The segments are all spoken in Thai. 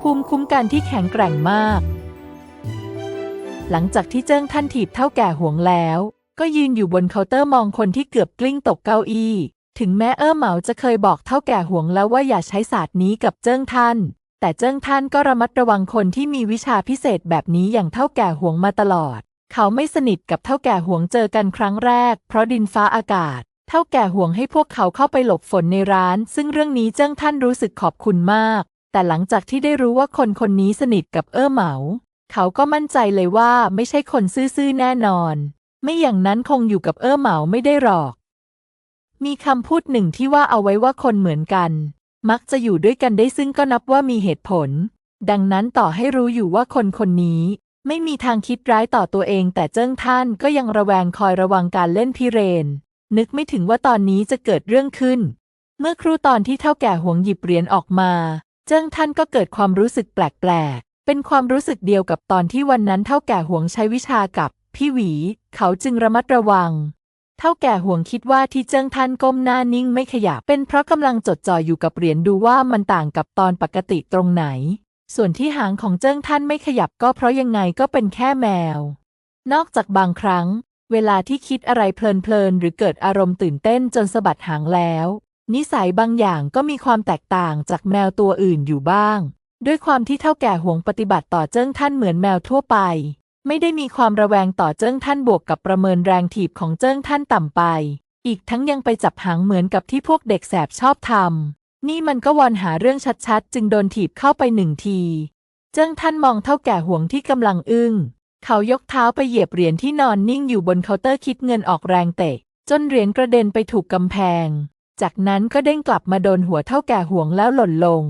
ภูมิคุ้มกันที่แข็งแกร่งมาก หลังจากที่เจิ้งท่านถีบเท่าแก่หวงแล้ว ก็ยืนอยู่บนเคาน์เตอร์มองคนที่เกือบกลิ้งตกเก้าอี้ ถึงแม้เอ้อเหมาจะเคยบอกเท่าแก่หวงแล้วว่าอย่าใช้ศาสตร์นี้กับเจิ้งท่าน แต่เจิ้งท่านก็ระมัดระวังคนที่มีวิชาพิเศษแบบนี้อย่างเท่าแก่หวงมาตลอด เขาไม่สนิทกับเท่าแก่หวงเจอกันครั้งแรก เพราะดินฟ้าอากาศเท่าแก่ห่วงให้พวกเขาเข้าไปหลบฝนในร้าน ซึ่งเรื่องนี้เจิ้งท่านรู้สึกขอบคุณมาก แต่หลังจากที่ได้รู้ว่าคนคนนี้สนิทกับเอ้อเหมา เขาก็มั่นใจเลยว่าไม่ใช่คนซื่อๆแน่นอน ไม่อย่างนั้นคงอยู่กับเอ้อเหมาไม่ได้หรอก มีคำพูดหนึ่งที่ว่าเอาไว้ว่าคนเหมือนกัน มักจะอยู่ด้วยกันได้ซึ่งก็นับว่ามีเหตุผล ดังนั้นต่อให้รู้อยู่ว่าคนคนนี้ ไม่มีทางคิดร้ายต่อตัวเอง แต่เจิ้งท่านก็ยังระแวงคอยระวังการเล่นพิเรน นึกไม่ถึงว่าตอนนี้จะเกิดเรื่องขึ้น เมื่อครูตอนที่เท่าแก่หวงหยิบเหรียญออกมา เจิ้งท่านก็เกิดความรู้สึกแปลกๆ เป็นความรู้สึกเดียวกับตอนที่วันนั้นเท่าแก่หวงใช้วิชากับ พี่หวี เขาจึงระมัดระวัง เท่าแก่ห่วงคิดว่าที่เจิ้งท่านก้มหน้านิ่งไม่ขยับเป็นเพราะกำลังจดจ่ออยู่กับเหรียญดูว่ามันต่างกับตอนปกติตรงไหน ส่วนที่หางของเจิ้งท่านไม่ขยับก็เพราะยังไงก็เป็นแค่แมว นอกจากบางครั้ง เวลาที่คิดอะไรเพลินๆหรือเกิดอารมณ์ตื่นเต้นจนสะบัดหางแล้ว นิสัยบางอย่างก็มีความแตกต่างจากแมวตัวอื่นอยู่บ้าง ด้วยความที่เท่าแก่ห่วงปฏิบัติต่อเจิ้งท่านเหมือนแมวทั่วไป ไม่ได้มีความระแวงต่อเจิ้งท่านบวกกับประเมินแรงถีบของเจิ้งท่านต่ำไป อีกทั้งยังไปจับหางเหมือนกับที่พวกเด็กแสบชอบทำนี่มันก็วอนหาเรื่องชัดๆ จึงโดนถีบเข้าไปหนึ่งที เจิ้งท่านมองเท่าแก่ห่วงที่กำลังอึ้งเขายกเท้าไปเหยียบเหรียญที่นอนนิ่งอยู่บนเคาน์เตอร์คิดเงินออกแรงเตะ จนเหรียญกระเด็นไปถูกกำแพง จากนั้นก็เด้งกลับมาโดนหัวเท่าแก่ห่วงแล้วหล่นลง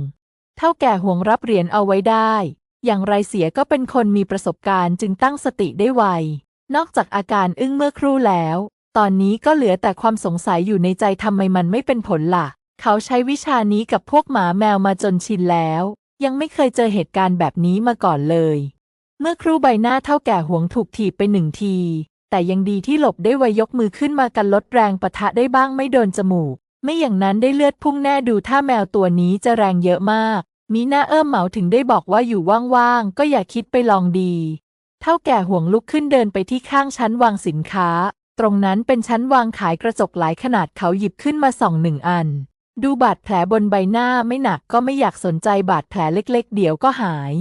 เท่าแก่ห่วงรับเหรียญเอาไว้ได้ อย่างไรเสียก็เป็นคนมีประสบการณ์จึงตั้งสติได้ไว นอกจากอาการอึ้งเมื่อครู่แล้ว ตอนนี้ก็เหลือแต่ความสงสัยอยู่ในใจทำไมมันไม่เป็นผลล่ะ เขาใช้วิชานี้กับพวกหมาแมวมาจนชินแล้ว ยังไม่เคยเจอเหตุการณ์แบบนี้มาก่อนเลย เมื่อครู่ใบหน้าเท่าแก่ห่วงถูกถีบไปหนึ่งทีแต่ยังดีที่หลบได้ไวยกมือขึ้นมากันลดแรงปะทะได้บ้างไม่โดนจมูก ไม่อย่างนั้นได้เลือดพุ่งแน่ดูถ้าแมวตัวนี้จะแรงเยอะมาก มีหน้าเอิ่มเหมาถึงได้บอกว่าอยู่ว่างๆ ก็อย่าคิดไปลองดี เท่าแก่ห่วงลุกขึ้นเดินไปที่ข้างชั้นวางสินค้า ตรงนั้นเป็นชั้นวางขายกระจกหลายขนาดเขาหยิบขึ้นมาส่องหนึ่งอัน ดูบาดแผลบนใบหน้าไม่หนักก็ไม่อยากสนใจบาดแผลเล็กๆ เดี๋ยวก็หาย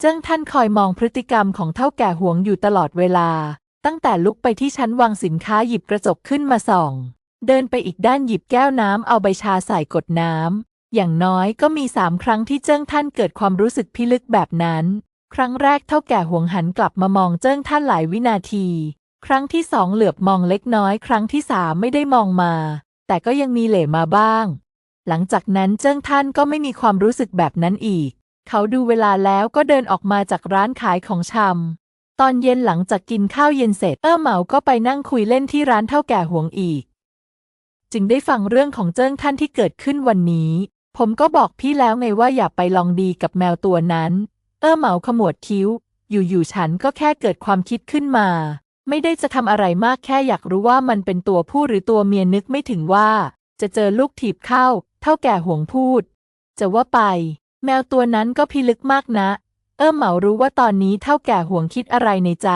เจ้งท่านคอยมองพฤติกรรมของเท่าแก่ห่วงอยู่ตลอดเวลา ตั้งแต่ลุกไปที่ชั้นวางสินค้าหยิบกระจกขึ้นมาส่อง เดินไปอีกด้านหยิบแก้วน้ำเอาใบชาใส่กดน้ำ อย่างน้อยก็มีสามครั้งที่เจิ้งท่านเกิดความรู้สึกพิลึกแบบนั้น ครั้งแรกเท่าแก่หวงหันกลับมามองเจิ้งท่านหลายวินาที ครั้งที่สองเหลือบมองเล็กน้อย ครั้งที่สามไม่ได้มองมา แต่ก็ยังมีเหล่มาบ้าง หลังจากนั้นเจิ้งท่านก็ไม่มีความรู้สึกแบบนั้นอีก เขาดูเวลาแล้วก็เดินออกมาจากร้านขายของชำตอนเย็นหลังจากกินข้าวเย็นเสร็จเอ้อเหมาก็ไปนั่งคุยเล่นที่ร้านเท่าแก่หวงอีก จึงได้ฟังเรื่องของเจิ้งท่านที่เกิดขึ้นวันนี้ ผมก็บอกพี่แล้วไงว่าอย่าไปลองดีกับแมวตัวนั้น เออเหมาขมวดคิ้ว อยู่ๆฉันก็แค่เกิดความคิดขึ้นมา ไม่ได้จะทำอะไรมากแค่อยากรู้ว่ามันเป็นตัวผู้หรือตัวเมียนึกไม่ถึงว่า จะเจอลูกถีบเข้า เท่าแก่ห่วงพูด จะว่าไป แมวตัวนั้นก็พิลึกมากนะ เอิ่มเหมารู้ว่าตอนนี้เท่าแก่ห่วงคิดอะไรในใจ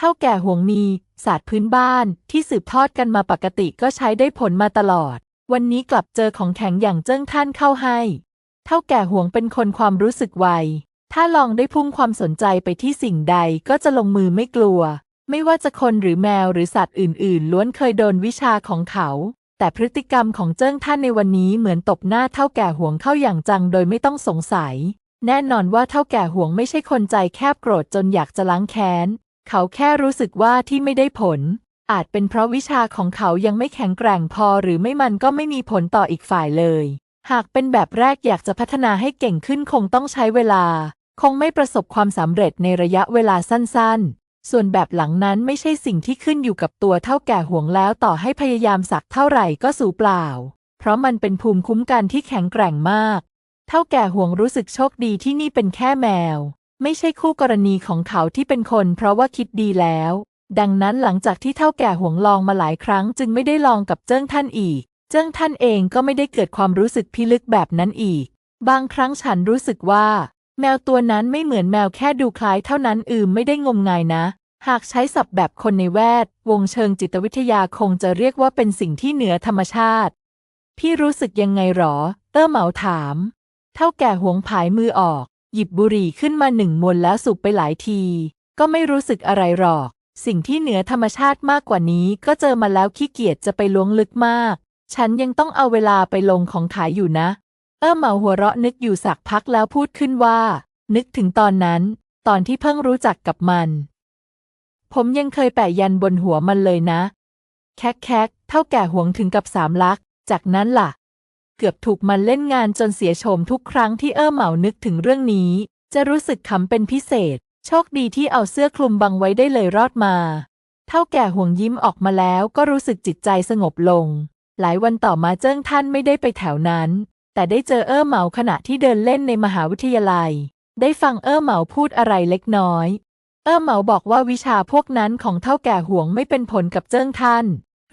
เท่าแก่ห่วงมีศาสตร์พื้นบ้านที่สืบทอดกันมาปกติก็ใช้ได้ผลมาตลอด วันนี้กลับเจอของแข็งอย่างเจิ้งท่านเข้าให้ เท่าแก่ห่วงเป็นคนความรู้สึกไว ถ้าลองได้พุ่งความสนใจไปที่สิ่งใดก็จะลงมือไม่กลัว ไม่ว่าจะคนหรือแมวหรือสัตว์อื่น ๆ ล้วนเคยโดนวิชาของเขา แต่พฤติกรรมของเจิ้งท่านในวันนี้เหมือนตบหน้าเท่าแก่ห่วงเข้าอย่างจังโดยไม่ต้องสงสัย แน่นอนว่าเท่าแก่ห่วงไม่ใช่คนใจแคบโกรธจนอยากจะล้างแค้น เขาแค่รู้สึกว่าที่ไม่ได้ผล อาจเป็นเพราะวิชาของเขายังไม่แข็งแกร่งพอหรือไม่มันก็ไม่มีผลต่ออีกฝ่ายเลย หากเป็นแบบแรกอยากจะพัฒนาให้เก่งขึ้นคงต้องใช้เวลา คงไม่ประสบความสำเร็จในระยะเวลาสั้นๆ ส่วนแบบหลังนั้นไม่ใช่สิ่งที่ขึ้นอยู่กับตัวเท่าแก่ห่วงแล้วต่อให้พยายามสักเท่าไหร่ก็สูเปล่า เพราะมันเป็นภูมิคุ้มกันที่แข็งแกร่งมาก เท่าแก่ห่วงรู้สึกโชคดีที่นี่เป็นแค่แมว ไม่ใช่คู่กรณีของเขาที่เป็นคนเพราะว่าคิดดีแล้ว ดังนั้นหลังจากที่เท่าแก่ห่วงลองมาหลายครั้ง จึงไม่ได้ลองกับเจิ้งท่านอีก เจิ้งท่านเองก็ไม่ได้เกิดความรู้สึกพิลึกแบบนั้นอีก บางครั้งฉันรู้สึกว่า แมวตัวนั้นไม่เหมือนแมวแค่ดูคล้ายเท่านั้นอืมไม่ได้งมงายนะ หากใช้ศัพท์แบบคนในแวด วงเชิงจิตวิทยาคงจะเรียกว่าเป็นสิ่งที่เหนือธรรมชาติ พี่รู้สึกยังไงหรอ เตอร์เหมาถาม เท่าแก่หวงผายมือออก หยิบบุหรี่ขึ้นมาหนึ่งมวนแล้วสูบไปหลายที ก็ไม่รู้สึกอะไรหรอก สิ่งที่เหนือธรรมชาติมากกว่านี้ก็เจอมาแล้วขี้เกียจจะไปล้วงลึกมาก ฉันยังต้องเอาเวลาไปลงของขายอยู่นะ เออเหมาหัวเราะนึกอยู่สักพักแล้วพูดขึ้นว่า นึกถึงตอนนั้น ตอนที่เพิ่งรู้จักกับมัน ผมยังเคยแปะยันบนหัวมันเลยนะ แคกแคกเท่าแก่หวงถึงกับสามลัก จากนั้นล่ะ เกือบถูกมันเล่นงานจนเสียโฉมทุกครั้งที่เออเหมานึกถึงเรื่องนี้ จะรู้สึกขำเป็นพิเศษ โชคดีที่เอาเสื้อคลุมบังไว้ได้เลยรอดมา เท่าแก่ห่วงยิ้มออกมาแล้วก็รู้สึกจิตใจสงบลง หลายวันต่อมาเจิ้งท่านไม่ได้ไปแถวนั้น แต่ได้เจอเออเหมาขณะที่เดินเล่นในมหาวิทยาลัย ได้ฟังเออเหมาพูดอะไรเล็กน้อย เออเหมาบอกว่าวิชาพวกนั้นของเท่าแก่ห่วงไม่เป็นผลกับเจิ้งท่าน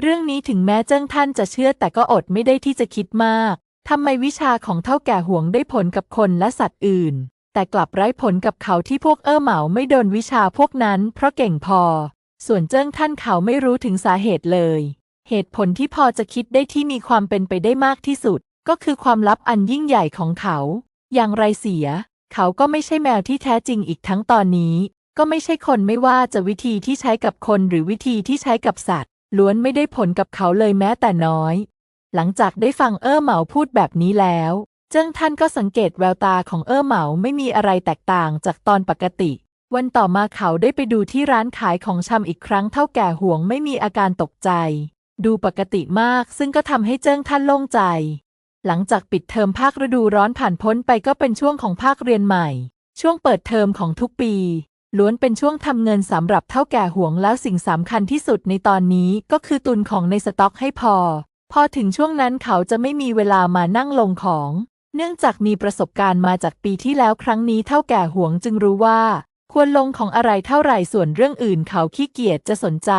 เรื่องนี้ถึงแม้เจิ้งท่านจะเชื่อแต่ก็อดไม่ได้ที่จะคิดมากทำไมวิชาของเท่าแก่ห่วงได้ผลกับคนและสัตว์อื่น แต่กลับไร้ผลกับเขาที่พวกเออเหมาไม่โดนวิชาพวกนั้น เพราะเก่งพอ ส่วนเจิ้งท่านเขาไม่รู้ถึงสาเหตุเลย เหตุผลที่พอจะคิดได้ที่มีความเป็นไปได้มากที่สุด ก็คือความลับอันยิ่งใหญ่ของเขา อย่างไรเสีย เขาก็ไม่ใช่แมวที่แท้จริงอีกทั้งตอนนี้ ก็ไม่ใช่คนไม่ว่าจะวิธีที่ใช้กับคนหรือวิธีที่ใช้กับสัตว์ ล้วนไม่ได้ผลกับเขาเลยแม้แต่น้อย หลังจากได้ฟังเอ้อเหมาพูดแบบนี้แล้ว เจิ้งท่านก็สังเกตแววตาของเอ้อเหมาไม่มีอะไรแตกต่างจากตอนปกติ วันต่อมาเขาได้ไปดูที่ร้านขายของชำอีกครั้งเท่าแก่ห่วงไม่มีอาการตกใจ ดูปกติมากซึ่งก็ทำให้เจิ้งท่านโล่งใจ หลังจากปิดเทอมภาคฤดูร้อนผ่านพ้นไปก็เป็นช่วงของภาคเรียนใหม่ ช่วงเปิดเทอมของทุกปี ล้วนเป็นช่วงทำเงินสำหรับเท่าแก่ห่วงแล้วสิ่งสำคัญที่สุดในตอนนี้ก็คือตุนของในสต็อกให้พอ พอถึงช่วงนั้นเขาจะไม่มีเวลามานั่งลงของ เนื่องจากมีประสบการณ์มาจากปีที่แล้วครั้งนี้เท่าแก่ห่วงจึงรู้ว่า ควรลงของอะไรเท่าไหร่ส่วนเรื่องอื่นเขาขี้เกียจจะสนใจ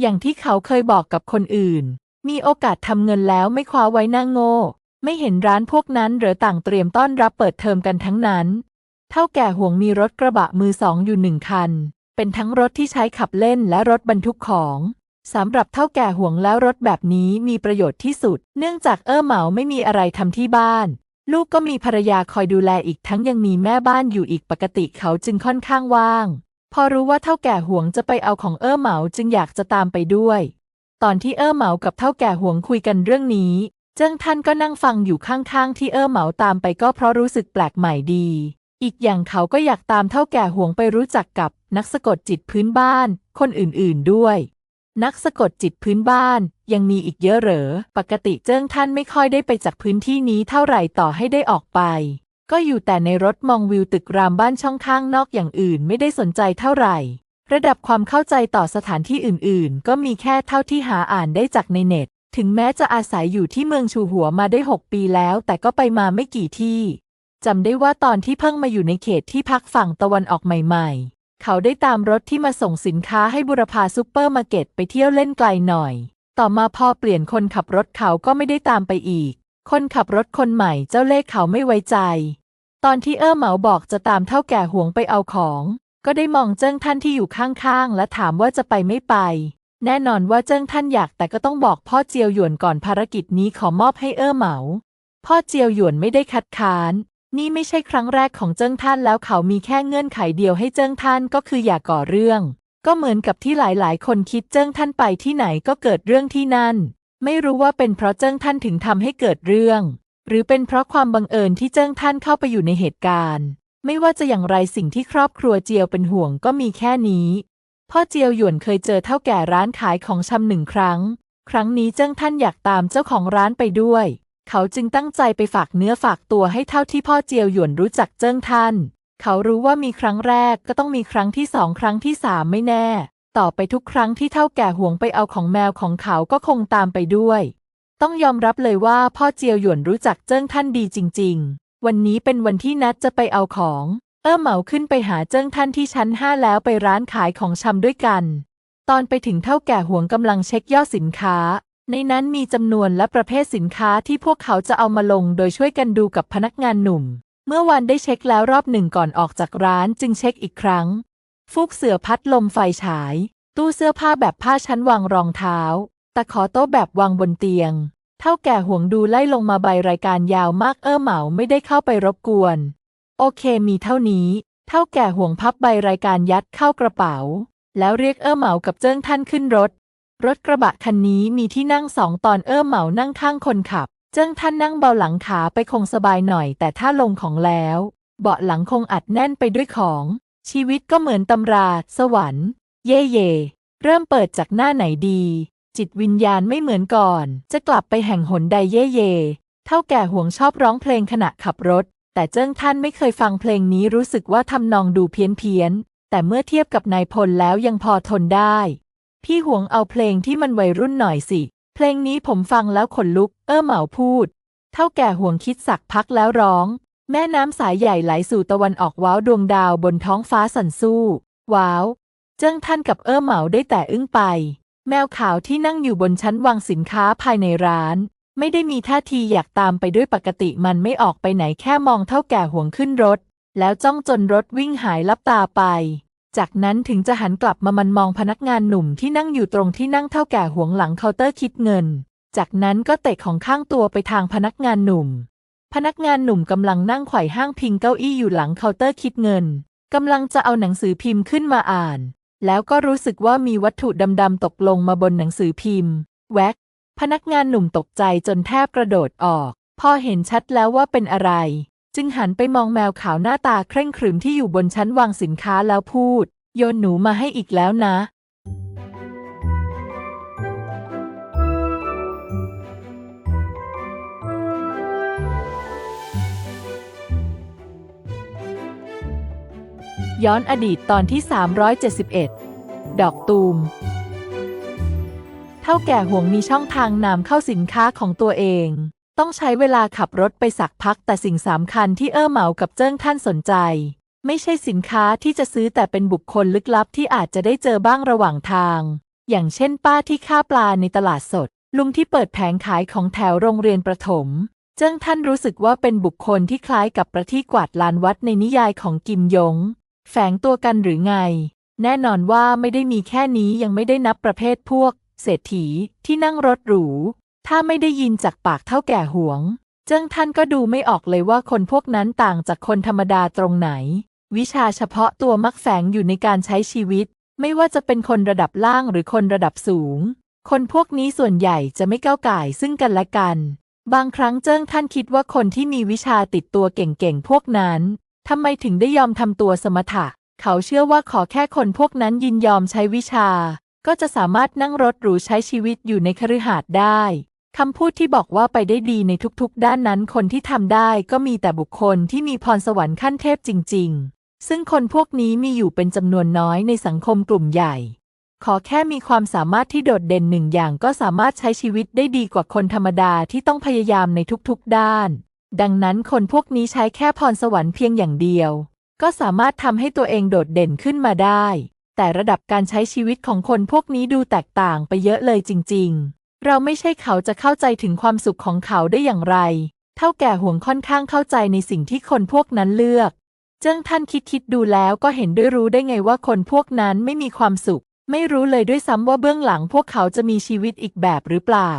อย่างที่เขาเคยบอกกับคนอื่น มีโอกาสทำเงินแล้วไม่คว้าไว้หน้าโง่ ไม่เห็นร้านพวกนั้นหรือต่างเตรียมต้อนรับเปิดเทอมกันทั้งนั้น เท่าแก่ห่วงมีรถกระบะมือสองอยู่หนึ่งคัน เป็นทั้งรถที่ใช้ขับเล่นและรถบรรทุกของสำหรับเท่าแก่ห่วงแล้วรถแบบนี้มีประโยชน์ที่สุด เนื่องจากเออเหมาไม่มีอะไรทำที่บ้าน ลูกก็มีภรรยาคอยดูแลอีกทั้งยังมีแม่บ้านอยู่อีกปกติเขาจึงค่อนข้างว่าง พอรู้ว่าเท่าแก่ห่วงจะไปเอาของเออเหมาจึงอยากจะตามไปด้วย ตอนที่เออเหมากับเท่าแก่ห่วงคุยกันเรื่องนี้ เจิ้งท่านก็นั่งฟังอยู่ข้างๆ ที่เออเหมาตามไปก็เพราะรู้สึกแปลกใหม่ดี อีกอย่างเขาก็อยากตามเท่าแก่ห่วงไปรู้จักกับนักสะกดจิตพื้นบ้าน คนอื่นๆด้วย นักสะกดจิตพื้นบ้าน ยังมีอีกเยอะเหรอ ปกติเจิ้งท่านไม่ค่อยได้ไปจากพื้นที่นี้เท่าไหร่ต่อให้ได้ออกไป ก็อยู่แต่ในรถมองวิวตึกรามบ้านช่องข้างนอกอย่างอื่นไม่ได้สนใจเท่าไหร่ ระดับความเข้าใจต่อสถานที่อื่นๆ ก็มีแค่เท่าที่หาอ่านได้จากในเน็ต ถึงแม้จะอาศัยอยู่ที่เมืองชูหัวมาได้ 6 ปีแล้ว แต่ก็ไปมาไม่กี่ที่ จำได้ว่าตอนที่เพิ่งมาอยู่ในเขตที่พักฝั่งตะวันออกใหม่ ๆ เขาได้ตามรถที่มาส่งสินค้าให้บุรพาซูเปอร์มาร์เก็ตไปเที่ยวเล่นไกลหน่อย ต่อมาพอเปลี่ยนคนขับรถเขาก็ไม่ได้ตามไปอีก คนขับรถคนใหม่เจ้าเลขเขาไม่ไว้ใจ ตอนที่เออเหมาบอกจะตามเท่าแก่หวงไปเอาของ ก็ได้มองเจิ้งท่านที่อยู่ข้างๆ และถามว่าจะไปไม่ไป แน่นอนว่าเจิ้งท่านอยากแต่ก็ต้องบอกพ่อเจียวหยวนก่อนภารกิจนี้ขอมอบให้เออเหมา พ่อเจียวหยวนไม่ได้คัดค้าน นี่ไม่ใช่ครั้งแรกของเจิ้งท่านแล้วเขามีแค่เงื่อนไขเดียวให้เจิ้งท่านก็คืออย่าก่อเรื่อง ก็เหมือนกับที่หลายๆ คนคิดเจิ้งท่านไปที่ไหนก็เกิดเรื่องที่นั่น ไม่รู้ว่าเป็นเพราะเจิ้งท่านถึงทำให้เกิดเรื่อง หรือเป็นเพราะความบังเอิญที่เจิ้งท่านเข้าไปอยู่ในเหตุการณ์ ไม่ว่าจะอย่างไรสิ่งที่ครอบครัวเจียวเป็นห่วงก็มีแค่นี้ พ่อเจียวหยวนเคยเจอเท่าแก่ร้านขายของชำหนึ่งครั้ง ครั้งนี้เจิ้งท่านอยากตามเจ้าของร้านไปด้วย เขาจึงตั้งใจไปฝากเนื้อฝากตัวให้เท่าที่พ่อเจียวหยวนรู้จักเจิ้งท่าน เขารู้ว่ามีครั้งแรกก็ต้องมีครั้งที่สองครั้งที่สามไม่แน่ ต่อไปทุกครั้งที่เท่าแก่ห่วงไปเอาของแมวของเขาก็คงตามไปด้วย ต้องยอมรับเลยว่าพ่อเจียวหยวนรู้จักเจิ้งท่านดีจริง ๆ วันนี้เป็นวันที่นัดจะไปเอาของ เอ้อเหมาขึ้นไปหาเจิ้งท่านที่ชั้นห้าแล้วไปร้านขายของชำด้วยกัน ตอนไปถึงเท่าแก่ห่วงกำลังเช็คยอดสินค้า ในนั้นมีจำนวนและประเภทสินค้าที่พวกเขาจะเอามาลงโดยช่วยกันดูกับพนักงานหนุ่ม เมื่อวันได้เช็คแล้วรอบหนึ่งก่อนออกจากร้านจึงเช็คอีกครั้ง ฟูกเสือพัดลมไฟฉาย ตู้เสื้อผ้าแบบผ้าชั้นวางรองเท้า ตะขอโต๊ะแบบวางบนเตียง เท่าแก่ห่วงดูไล่ลงมาใบรายการยาวมากเอ้อเหมาไม่ได้เข้าไปรบกวน โอเคมีเท่านี้ เท่าแก่ห่วงพับใบรายการยัดเข้ากระเป๋า แล้วเรียกเอ้อเหมากับเจิ้งท่านขึ้นรถ รถกระบะคันนี้มีที่นั่งสองตอนเอ้อเหมานั่งข้างคนขับ เจิ้งท่านนั่งเบาหลังขาไปคงสบายหน่อย แต่ถ้าลงของแล้ว เบาะหลังคงอัดแน่นไปด้วยของ ชีวิตก็เหมือนตำรา สวรรค์ เย่เย่เริ่มเปิดจากหน้าไหนดี จิตวิญญาณไม่เหมือนก่อน จะกลับไปแห่งหนใดเย่เย่เท่าแก่ห่วงชอบร้องเพลงขณะขับรถ แต่เจิ้งท่านไม่เคยฟังเพลงนี้รู้สึกว่าทำนองดูเพี้ยนเพี้ยนๆแต่เมื่อเทียบกับนายพลแล้วยังพอทนได้ พี่ห่วงเอาเพลงที่มันวัยรุ่นหน่อยสิ เพลงนี้ผมฟังแล้วขนลุก เอ้อเหมาพูด เท่าแก่ห่วงคิดสักพักแล้วร้อง แม่น้ำสายใหญ่ไหลสู่ตะวันออกว้าวดวงดาวบนท้องฟ้าสั่นสู้ ว้าว เจิ้งท่านกับเอ้อเหมาได้แต่อึ้งไป แมวขาวที่นั่งอยู่บนชั้นวางสินค้าภายในร้าน ไม่ได้มีท่าทีอยากตามไปด้วยปกติมันไม่ออกไปไหนแค่มองเท่าแก่ห่วงขึ้นรถ แล้วจ้องจนรถวิ่งหายลับตาไป จากนั้นถึงจะหันกลับมามันมองพนักงานหนุ่มที่นั่งอยู่ตรงที่นั่งเท่าแก่ห่วงหลังเคาน์เตอร์คิดเงิน จากนั้นก็เตะของข้างตัวไปทางพนักงานหนุ่ม พนักงานหนุ่มกำลังนั่งไขว่ห้างพิงเก้าอี้อยู่หลังเคาน์เตอร์คิดเงินกำลังจะเอาหนังสือพิมพ์ขึ้นมาอ่าน แล้วก็รู้สึกว่ามีวัตถุดำๆตกลงมาบนหนังสือพิมพ์ แวกพนักงานหนุ่มตกใจจนแทบกระโดดออก พอเห็นชัดแล้วว่าเป็นอะไร จึงหันไปมองแมวขาวหน้าตาเคร่งขรึมที่อยู่บนชั้นวางสินค้าแล้วพูด โยนหนูมาให้อีกแล้วนะ ย้อนอดีตตอนที่ 371 ดอกตูม เท่าแก่ห่วงมีช่องทางนำเข้าสินค้าของตัวเอง ต้องใช้เวลาขับรถไปสักพักแต่สิ่งสำคัญที่เอ้อเหมากับเจิ้งท่านสนใจ ไม่ใช่สินค้าที่จะซื้อแต่เป็นบุคคลลึกลับที่อาจจะได้เจอบ้างระหว่างทาง อย่างเช่นป้าที่ค้าปลาในตลาดสด ลุงที่เปิดแผงขายของแถวโรงเรียนประถม เจิ้งท่านรู้สึกว่าเป็นบุคคลที่คล้ายกับประที่กวาดลานวัดในนิยายของกิมยง แฝงตัวกันหรือไง แน่นอนว่าไม่ได้มีแค่นี้ยังไม่ได้นับประเภทพวก เศรษฐีที่นั่งรถหรู ถ้าไม่ได้ยินจากปากเท่าแก่หวง เจิ้งท่านก็ดูไม่ออกเลยว่าคนพวกนั้นต่างจากคนธรรมดาตรงไหน วิชาเฉพาะตัวมักแฝงอยู่ในการใช้ชีวิต ไม่ว่าจะเป็นคนระดับล่างหรือคนระดับสูง คนพวกนี้ส่วนใหญ่จะไม่ก้าวก่ซึ่งกันและกัน บางครั้งเจิ้งท่านคิดว่าคนที่มีวิชาติดตัวเก่งๆพวกนั้นทำไมถึงได้ยอมทำตัวสมถะ เขาเชื่อว่าขอแค่คนพวกนั้นยินยอมใช้วิชา ก็จะสามารถนั่งรถหรูใช้ชีวิตอยู่ในคฤหาสน์ได้ คำพูดที่บอกว่าไปได้ดีในทุกๆ ด้านนั้นคนที่ทำได้ก็มีแต่บุคคลที่มีพรสวรรค์ขั้นเทพจริง ๆ ซึ่งคนพวกนี้มีอยู่เป็นจำนวนน้อยในสังคมกลุ่มใหญ่ ขอแค่มีความสามารถที่โดดเด่นหนึ่งอย่างก็สามารถใช้ชีวิตได้ดีกว่าคนธรรมดาที่ต้องพยายามในทุกๆ ด้าน ดังนั้นคนพวกนี้ใช้แค่พรสวรรค์เพียงอย่างเดียว ก็สามารถทำให้ตัวเองโดดเด่นขึ้นมาได้ แต่ระดับการใช้ชีวิตของคนพวกนี้ดูแตกต่างไปเยอะเลยจริง ๆ เราไม่ใช่เขาจะเข้าใจถึงความสุขของเขาได้อย่างไร เท่าแก่ห่วงค่อนข้างเข้าใจในสิ่งที่คนพวกนั้นเลือก เจิ้งท่านคิดคิดดูแล้วก็เห็นด้วยรู้ได้ไงว่าคนพวกนั้นไม่มีความสุข ไม่รู้เลยด้วยซ้ำว่าเบื้องหลังพวกเขาจะมีชีวิตอีกแบบหรือเปล่า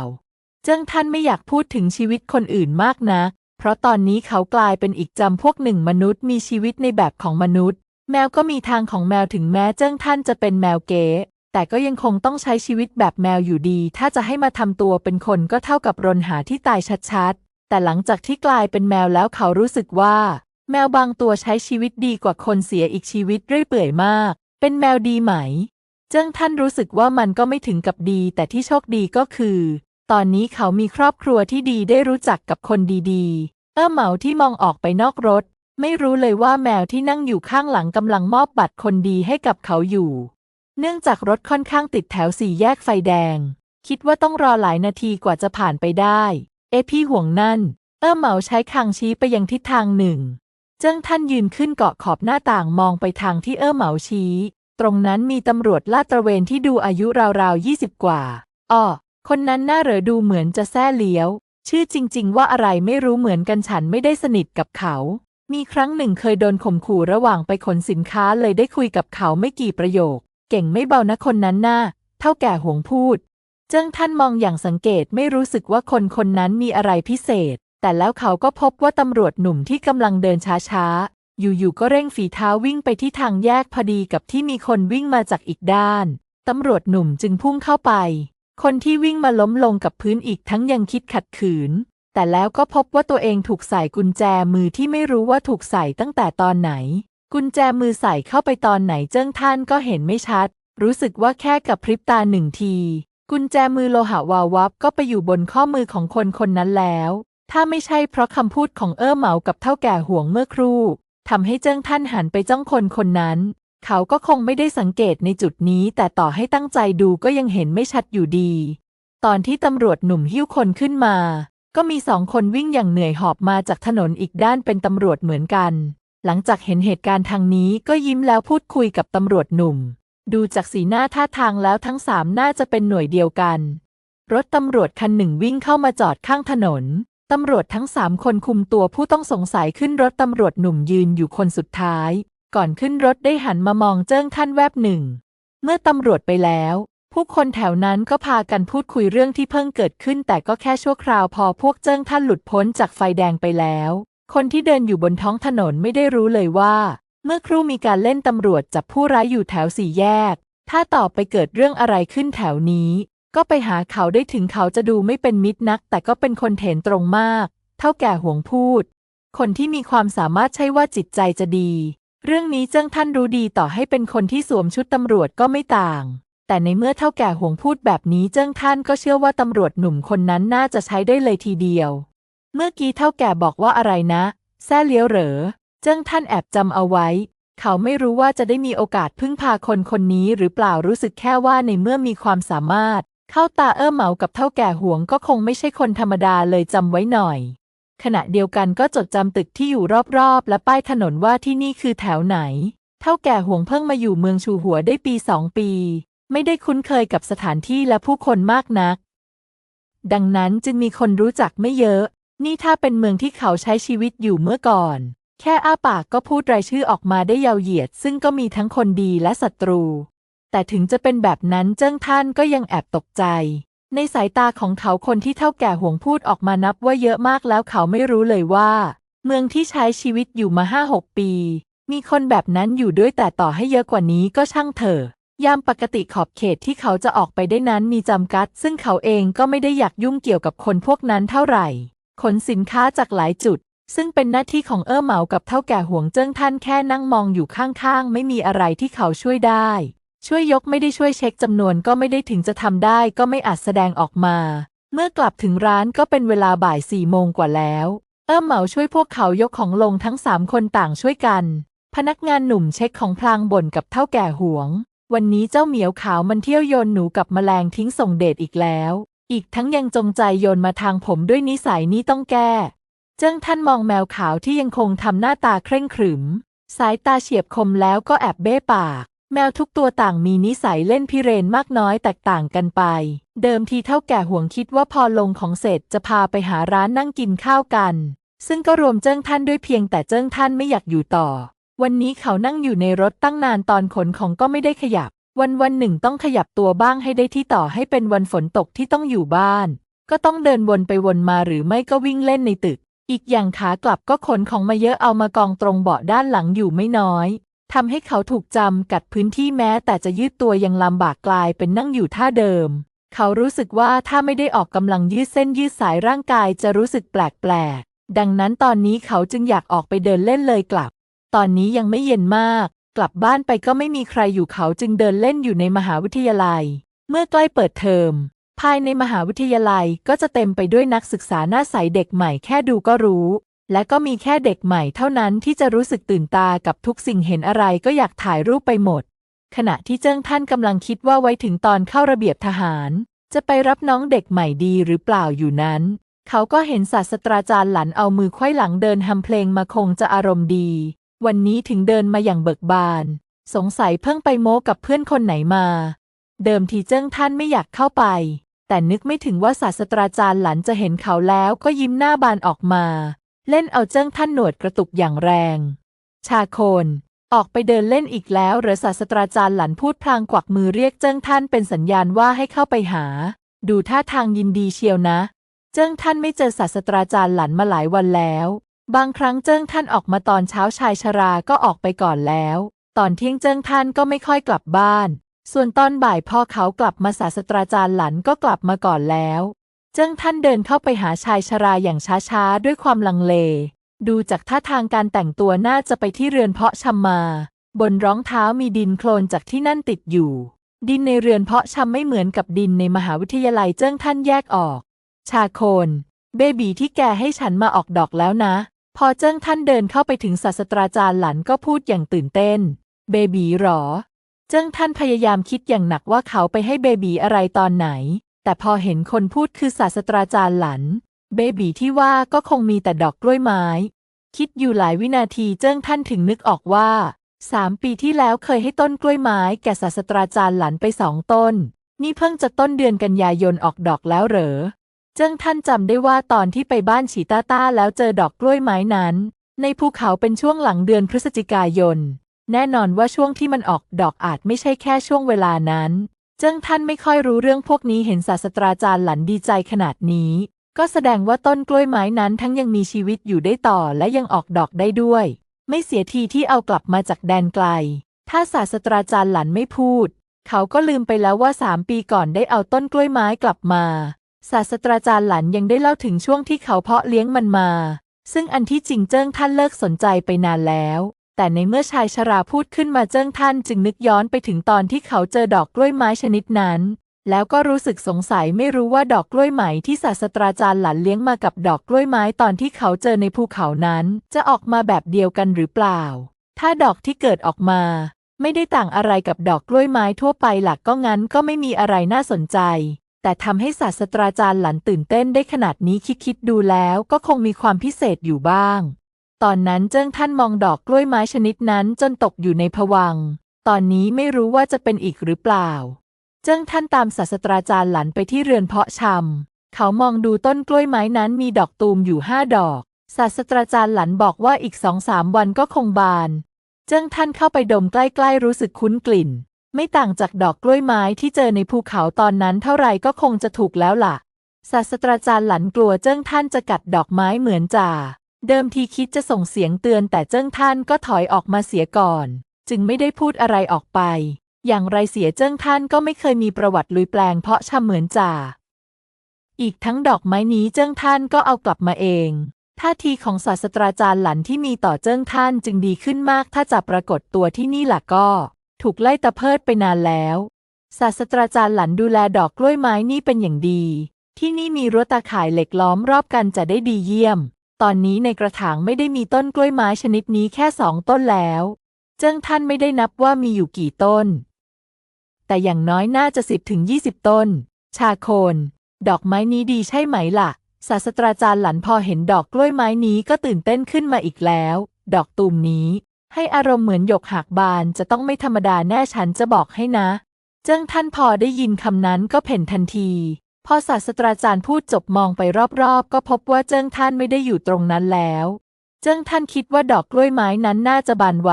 เจิ้งท่านไม่อยากพูดถึงชีวิตคนอื่นมากนะ เพราะตอนนี้เขากลายเป็นอีกจำพวกหนึ่งมนุษย์มีชีวิตในแบบของมนุษย์ แมวก็มีทางของแมวถึงแม้เจิ้งท่านจะเป็นแมวเก๋ แต่ก็ยังคงต้องใช้ชีวิตแบบแมวอยู่ดี ถ้าจะให้มาทำตัวเป็นคนก็เท่ากับรนหาที่ตายชัดๆ แต่หลังจากที่กลายเป็นแมวแล้วเขารู้สึกว่า แมวบางตัวใช้ชีวิตดีกว่าคนเสียอีกชีวิตเรื่อยเปื่อยมาก เป็นแมวดีไหม เจิ้งท่านรู้สึกว่ามันก็ไม่ถึงกับดี แต่ที่โชคดีก็คือ ตอนนี้เขามีครอบครัวที่ดีได้รู้จักกับคนดีๆ เอ้อเหมาที่มองออกไปนอกรถ ไม่รู้เลยว่าแมวที่นั่งอยู่ข้างหลังกำลังมอบบัตรคนดีให้กับเขาอยู่ เนื่องจากรถค่อนข้างติดแถวสี่แยกไฟแดง คิดว่าต้องรอหลายนาทีกว่าจะผ่านไปได้ เอพี่ห่วงนั่น เอ้อเหมาใช้คางชี้ไปยังทิศทางหนึ่ง เจิ้งท่านยืนขึ้นเกาะขอบหน้าต่างมองไปทางที่เอ้อเหมาชี้ ตรงนั้นมีตำรวจลาดตระเวนที่ดูอายุราวๆยี่สิบกว่า อ้อ คนนั้นน่าเหรอดูเหมือนจะแซ่เลี้ยว ชื่อจริง ๆ ว่าอะไรไม่รู้เหมือนกันฉันไม่ได้สนิทกับเขามีครั้งหนึ่งเคยโดนข่มขู่ระหว่างไปขนสินค้าเลยได้คุยกับเขาไม่กี่ประโยค เก่งไม่เบานะคนนั้นน่าเท่าแก่หวงพูด เจิ้งท่านมองอย่างสังเกตไม่รู้สึกว่าคนคนนั้นมีอะไรพิเศษ แต่แล้วเขาก็พบว่าตำรวจหนุ่มที่กำลังเดินช้าๆ อยู่ๆก็เร่งฝีเท้าวิ่งไปที่ทางแยกพอดีกับที่มีคนวิ่งมาจากอีกด้าน ตำรวจหนุ่มจึงพุ่งเข้าไป คนที่วิ่งมาล้มลงกับพื้นอีกทั้งยังคิดขัดขืน แต่แล้วก็พบว่าตัวเองถูกใส่กุญแจมือที่ไม่รู้ว่าถูกใส่ตั้งแต่ตอนไหน กุญแจมือใส่เข้าไปตอนไหนเจิ้งท่านก็เห็นไม่ชัด รู้สึกว่าแค่กับพริบตาหนึ่งที กุญแจมือโลหะวาววับก็ไปอยู่บนข้อมือของคนคนนั้นแล้ว ถ้าไม่ใช่เพราะคำพูดของเอ้อเหมากับเท่าแก่ห่วงเมื่อครู่ทำให้เจิ้งท่านหันไปจ้องคนคนนั้น เขาก็คงไม่ได้สังเกตในจุดนี้ แต่ต่อให้ตั้งใจดูก็ยังเห็นไม่ชัดอยู่ดี ตอนที่ตำรวจหนุ่มหิ้วคนขึ้นมา ก็มีสองคนวิ่งอย่างเหนื่อยหอบมาจากถนนอีกด้านเป็นตำรวจเหมือนกัน หลังจากเห็นเหตุการณ์ทางนี้ก็ยิ้มแล้วพูดคุยกับตำรวจหนุ่ม ดูจากสีหน้าท่าทางแล้วทั้งสามน่าจะเป็นหน่วยเดียวกัน รถตำรวจคันหนึ่งวิ่งเข้ามาจอดข้างถนน ตำรวจทั้งสามคนคุมตัวผู้ต้องสงสัยขึ้นรถตำรวจหนุ่มยืนอยู่คนสุดท้าย ก่อนขึ้นรถได้หันมามองเจิ้งท่านแวบหนึ่ง เมื่อตำรวจไปแล้ว ผู้คนแถวนั้นก็พากันพูดคุยเรื่องที่เพิ่งเกิดขึ้นแต่ก็แค่ชั่วคราวพอพวกเจิ้งท่านหลุดพ้นจากไฟแดงไปแล้ว คนที่เดินอยู่บนท้องถนนไม่ได้รู้เลยว่า เมื่อครู่มีการเล่นตำรวจจับผู้ร้ายอยู่แถวสี่แยก ถ้าต่อไปเกิดเรื่องอะไรขึ้นแถวนี้ ก็ไปหาเขาได้ถึงเขาจะดูไม่เป็นมิตรนัก แต่ก็เป็นคนเถนตรงมาก เท่าแก่ห่วงพูด คนที่มีความสามารถใช่ว่าจิตใจจะดี เรื่องนี้เจ้งท่านรู้ดีต่อให้เป็นคนที่สวมชุดตำรวจก็ไม่ต่าง แต่ในเมื่อเท่าแก่ห่วงพูดแบบนี้เจ้งท่านก็เชื่อว่าตำรวจหนุ่มคนนั้นน่าจะใช้ได้เลยทีเดียว เมื่อกี้เท่าแก่บอกว่าอะไรนะ แซ่เลี้ยวเหรอ เจ้งท่านแอบจำเอาไว้ เขาไม่รู้ว่าจะได้มีโอกาสพึ่งพาคนคนนี้หรือเปล่ารู้สึกแค่ว่าในเมื่อมีความสามารถ เข้าตาเอ้อเหมากับเท่าแก่ห่วงก็คงไม่ใช่คนธรรมดาเลยจำไว้หน่อย ขณะเดียวกันก็จดจำตึกที่อยู่รอบๆ และป้ายถนนว่าที่นี่คือแถวไหน เท่าแก่ห่วงเพิ่งมาอยู่เมืองชูหัวได้ปีสองปี ไม่ได้คุ้นเคยกับสถานที่และผู้คนมากนัก ดังนั้นจึงมีคนรู้จักไม่เยอะ นี่ถ้าเป็นเมืองที่เขาใช้ชีวิตอยู่เมื่อก่อน แค่อ้าปากก็พูดรายชื่อออกมาได้ยาวเหยียด ซึ่งก็มีทั้งคนดีและศัตรู แต่ถึงจะเป็นแบบนั้นเจิ้งท่านก็ยังแอบตกใจ ในสายตาของเขาคนที่เท่าแก่ห่วงพูดออกมานับว่าเยอะมากแล้วเขาไม่รู้เลยว่า เมืองที่ใช้ชีวิตอยู่มาห้าหกปี มีคนแบบนั้นอยู่ด้วยแต่ต่อให้เยอะกว่านี้ก็ช่างเถอะยามปกติขอบเขตที่เขาจะออกไปได้นั้นมีจำกัด ซึ่งเขาเองก็ไม่ได้อยากยุ่งเกี่ยวกับคนพวกนั้นเท่าไหร่ ขนสินค้าจากหลายจุด ซึ่งเป็นหน้าที่ของเอ้อเหมากับเท่าแก่ห่วงเจิ้งท่านแค่นั่งมองอยู่ข้างๆ ไม่มีอะไรที่เขาช่วยได้ ช่วยยกไม่ได้ช่วยเช็คจำนวนก็ไม่ได้ถึงจะทำได้ก็ไม่อาจแสดงออกมา เมื่อกลับถึงร้านก็เป็นเวลาบ่ายสี่โมงกว่าแล้ว เอ้อเหมาช่วยพวกเขายกของลงทั้งสามคนต่างช่วยกัน พนักงานหนุ่มเช็คของพลางบ่นกับเท่าแก่ห่วงวันนี้เจ้าเหมียวขาวมันเที่ยวโยนหนูกับแมลงทิ้งส่งเดชอีกแล้ว อีกทั้งยังจงใจโยนมาทางผมด้วยนิสัยนี้ต้องแก้ เจิ้งท่านมองแมวขาวที่ยังคงทำหน้าตาเคร่งขรึม สายตาเฉียบคมแล้วก็แอบเบ้ปาก แมวทุกตัวต่างมีนิสัยเล่นพิเรนมากน้อยแตกต่างกันไป เดิมทีเท่าแก่ห่วงคิดว่าพอลงของเสร็จจะพาไปหาร้านนั่งกินข้าวกัน ซึ่งก็รวมเจิ้งท่านด้วยเพียงแต่เจิ้งท่านไม่อยากอยู่ต่อ วันนี้เขานั่งอยู่ในรถตั้งนานตอนขนของก็ไม่ได้ขยับ วันวันหนึ่งต้องขยับตัวบ้างให้ได้ที่ต่อให้เป็นวันฝนตกที่ต้องอยู่บ้าน ก็ต้องเดินวนไปวนมาหรือไม่ก็วิ่งเล่นในตึก อีกอย่างขากลับก็ขนของมาเยอะเอามากองตรงเบาะด้านหลังอยู่ไม่น้อยทำให้เขาถูกจำกัดพื้นที่แม้ แต่จะยืดตัวยังลำบากกลายเป็นนั่งอยู่ท่าเดิม เขารู้สึกว่าถ้าไม่ได้ออกกำลังยืดเส้นยืดสายร่างกายจะรู้สึกแปลกๆดังนั้นตอนนี้เขาจึงอยากออกไปเดินเล่นเลยกลับ ตอนนี้ยังไม่เย็นมาก กลับบ้านไปก็ไม่มีใครอยู่เขาจึงเดินเล่นอยู่ในมหาวิทยาลัย เมื่อใกล้เปิดเทอม ภายในมหาวิทยาลัยก็จะเต็มไปด้วยนักศึกษาหน้าใสเด็กใหม่แค่ดูก็รู้ และก็มีแค่เด็กใหม่เท่านั้นที่จะรู้สึกตื่นตากับทุกสิ่งเห็นอะไรก็อยากถ่ายรูปไปหมด ขณะที่เจิ้งท่านกำลังคิดว่าไว้ถึงตอนเข้าระเบียบทหาร จะไปรับน้องเด็กใหม่ดีหรือเปล่าอยู่นั้น เขาก็เห็นศาสตราจารย์หลันเอามือไขว้หลังเดินทำเพลงมาคงจะอารมณ์ดี วันนี้ถึงเดินมาอย่างเบิกบาน สงสัยเพิ่งไปโม้กับเพื่อนคนไหนมา เดิมทีเจิ้งท่านไม่อยากเข้าไป แต่นึกไม่ถึงว่าศาสตราจารย์หลันจะเห็นเขาแล้วก็ยิ้มหน้าบานออกมา เล่นเอาเจิ้งท่านหนวดกระตุกอย่างแรง ชาโคนออกไปเดินเล่นอีกแล้วหรือศาสตราจารย์หลันพูดพลางกวักมือเรียกเจิ้งท่านเป็นสัญญาณว่าให้เข้าไปหา ดูท่าทางยินดีเชียวนะ เจิ้งท่านไม่เจอศาสตราจารย์หลันมาหลายวันแล้ว บางครั้งเจิ้งท่านออกมาตอนเช้าชายชราก็ออกไปก่อนแล้ว ตอนเที่ยงเจิ้งท่านก็ไม่ค่อยกลับบ้าน ส่วนตอนบ่ายพ่อเขากลับมาศาสตราจารย์หลันก็กลับมาก่อนแล้ว เจิ้งท่านเดินเข้าไปหาชายชราอย่างช้าๆด้วยความลังเล ดูจากท่าทางการแต่งตัวน่าจะไปที่เรือนเพาะชำมา บนรองเท้ามีดินโคลนจากที่นั่นติดอยู่ ดินในเรือนเพาะชำไม่เหมือนกับดินในมหาวิทยาลัยเจิ้งท่านแยกออก ชาโคนเบบีที่แกให้ฉันมาออกดอกแล้วนะ พอเจิ้งท่านเดินเข้าไปถึงศาสตราจารย์หลันก็พูดอย่างตื่นเต้น เบบีหรอ เจิ้งท่านพยายามคิดอย่างหนักว่าเขาไปให้เบบีอะไรตอนไหน แต่พอเห็นคนพูดคือศาสตราจารย์หลัน เบบีที่ว่าก็คงมีแต่ดอกกล้วยไม้ คิดอยู่หลายวินาทีเจิ้งท่านถึงนึกออกว่าสามปีที่แล้วเคยให้ต้นกล้วยไม้แก่ศาสตราจารย์หลันไปสองต้น นี่เพิ่งจะต้นเดือนกันยายนออกดอกแล้วเหรอ เจิ้งท่านจำได้ว่าตอนที่ไปบ้านฉีต้าต้าแล้วเจอดอกกล้วยไม้นั้น ในภูเขาเป็นช่วงหลังเดือนพฤศจิกายน แน่นอนว่าช่วงที่มันออกดอกอาจไม่ใช่แค่ช่วงเวลานั้น เจิ้งท่านไม่ค่อยรู้เรื่องพวกนี้เห็นศาสตราจารย์หลันดีใจขนาดนี้ ก็แสดงว่าต้นกล้วยไม้นั้นทั้งยังมีชีวิตอยู่ได้ต่อและยังออกดอกได้ด้วย ไม่เสียทีที่เอากลับมาจากแดนไกล ถ้าศาสตราจารย์หลันไม่พูด เขาก็ลืมไปแล้วว่าสามปีก่อนได้เอาต้นกล้วยไม้กลับมา ศาสตราจารย์หลันยังได้เล่าถึงช่วงที่เขาเพาะเลี้ยงมันมา ซึ่งอันที่จริงเจิ้งท่านเลิกสนใจไปนานแล้ว แต่ในเมื่อชายชราพูดขึ้นมาเจิ้งท่านจึงนึกย้อนไปถึงตอนที่เขาเจอดอกกล้วยไม้ชนิดนั้น แล้วก็รู้สึกสงสัยไม่รู้ว่าดอกกล้วยไหมที่ศาสตราจารย์หลันเลี้ยงมากับดอกกล้วยไม้ตอนที่เขาเจอในภูเขานั้น จะออกมาแบบเดียวกันหรือเปล่า ถ้าดอกที่เกิดออกมา ไม่ได้ต่างอะไรกับดอกกล้วยไม้ทั่วไปหลักก็งั้นก็ไม่มีอะไรน่าสนใจ แต่ทำให้ศาสตราจารย์หลันตื่นเต้นได้ขนาดนี้คิดคิดดูแล้วก็คงมีความพิเศษอยู่บ้าง ตอนนั้นเจิ้งท่านมองดอกกล้วยไม้ชนิดนั้นจนตกอยู่ในผวัง ตอนนี้ไม่รู้ว่าจะเป็นอีกหรือเปล่า เจิ้งท่านตามศาสตราจารย์หลันไปที่เรือนเพาะชำเขามองดูต้นกล้วยไม้นั้นมีดอกตูมอยู่ห้าดอก ศาสตราจารย์หลันบอกว่าอีกสองสามวันก็คงบาน เจิ้งท่านเข้าไปดมใกล้ๆรู้สึกคุ้นกลิ่น ไม่ต่างจากดอกกล้วยไม้ที่เจอในภูเขาตอนนั้นเท่าไรก็คงจะถูกแล้วล่ะ ศาสตราจารย์หลันกลัวเจิ้งท่านจะกัดดอกไม้เหมือนจ่า เดิมทีคิดจะส่งเสียงเตือนแต่เจิ้งท่านก็ถอยออกมาเสียก่อน จึงไม่ได้พูดอะไรออกไป อย่างไรเสียเจิ้งท่านก็ไม่เคยมีประวัติลุยแปลงเพราะชำเหมือนจ่า อีกทั้งดอกไม้นี้เจิ้งท่านก็เอากลับมาเองท่าทีของศาสตราจารย์หลันที่มีต่อเจิ้งท่านจึงดีขึ้นมากถ้าจะปรากฏตัวที่นี่ล่ะก็ ถูกไล่ตะเพิดไปนานแล้ว ศาสตราจารย์หลันดูแลดอกกล้วยไม้นี่เป็นอย่างดี ที่นี่มีรั้วตาข่ายเหล็กล้อมรอบกันจะได้ดีเยี่ยม ตอนนี้ในกระถางไม่ได้มีต้นกล้วยไม้ชนิดนี้แค่สองต้นแล้ว เจ้งท่านไม่ได้นับว่ามีอยู่กี่ต้น แต่อย่างน้อยน่าจะสิบถึงยี่สิบต้น ชาโคน ดอกไม้นี้ดีใช่ไหมล่ะ ศาสตราจารย์หลันพอเห็นดอกกล้วยไม้นี้ก็ตื่นเต้นขึ้นมาอีกแล้ว ดอกตูมนี้ ให้อารมณ์เหมือนหยกหักบานจะต้องไม่ธรรมดาแน่ฉันจะบอกให้นะ เจิ้งท่านพอได้ยินคำนั้นก็เพ่นทันที พอศาสตราจารย์พูดจบมองไปรอบๆ ก็พบว่าเจิ้งท่านไม่ได้อยู่ตรงนั้นแล้ว เจิ้งท่านคิดว่าดอกกล้วยไม้นั้นน่าจะบานไว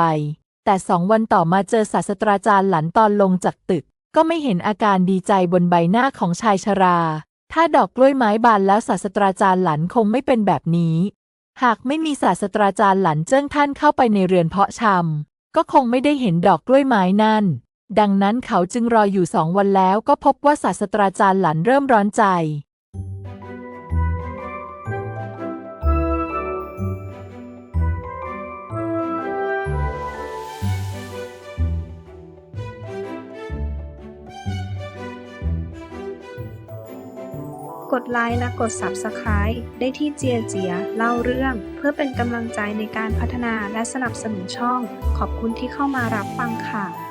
แต่สองวันต่อมาเจอศาสตราจารย์หลันตอนลงจากตึก ก็ไม่เห็นอาการดีใจบนใบหน้าของชายชรา ถ้าดอกกล้วยไม้บานแล้วศาสตราจารย์หลันคงไม่เป็นแบบนี้ หากไม่มีศาสตราจารย์หลันเจิ้งท่านเข้าไปในเรือนเพาะชำก็คงไม่ได้เห็นดอกกล้วยไม้นั่น ดังนั้นเขาจึงรออยู่สองวันแล้วก็พบว่าศาสตราจารย์หลันเริ่มร้อนใจ ดไลค์และกด Subscribe ได้ที่เจียเจียเล่าเรื่อง เพื่อเป็นกำลังใจในการพัฒนาและสนับสนุนช่อง ขอบคุณที่เข้ามารับฟังค่ะ